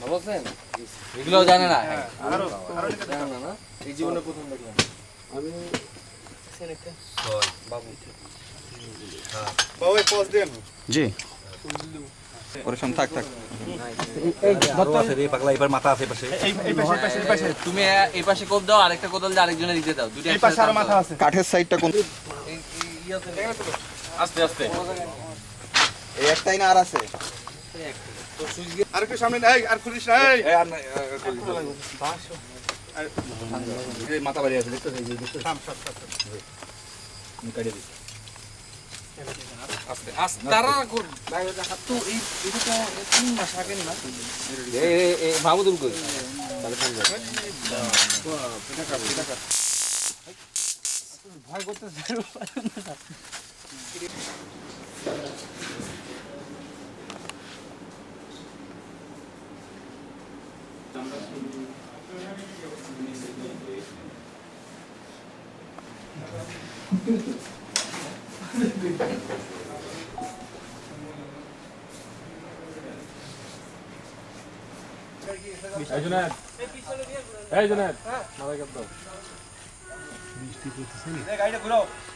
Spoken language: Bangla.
ভালো আছেন এগুলো জানে না। জানে না না? এই জীবনে প্রথম দেখলাম। আমি বাবু বাবা পজ দেন জি ওর থাক থাক এই এই পাশে এই পাশে এই পাশে। তুমি এই পাশে কোপ দাও আরেকটা কোদাল দিয়ে আরেকজনে দিতে দাও। দুটো কাঠের সাইডটা কোন আস্তে আস্তে এই একটাই না আর আছে আর একটু সামনে এই আর খুলিস না এই মাথা বাড়ি আছে দেখতে থাম, থাম, থাম, থাম। ভয় করতেছে এই জুনায়দ। এই জুনায়দ। মারা গেল বৃষ্টি পড়তেছে না গাড়িটা ঘুরাও।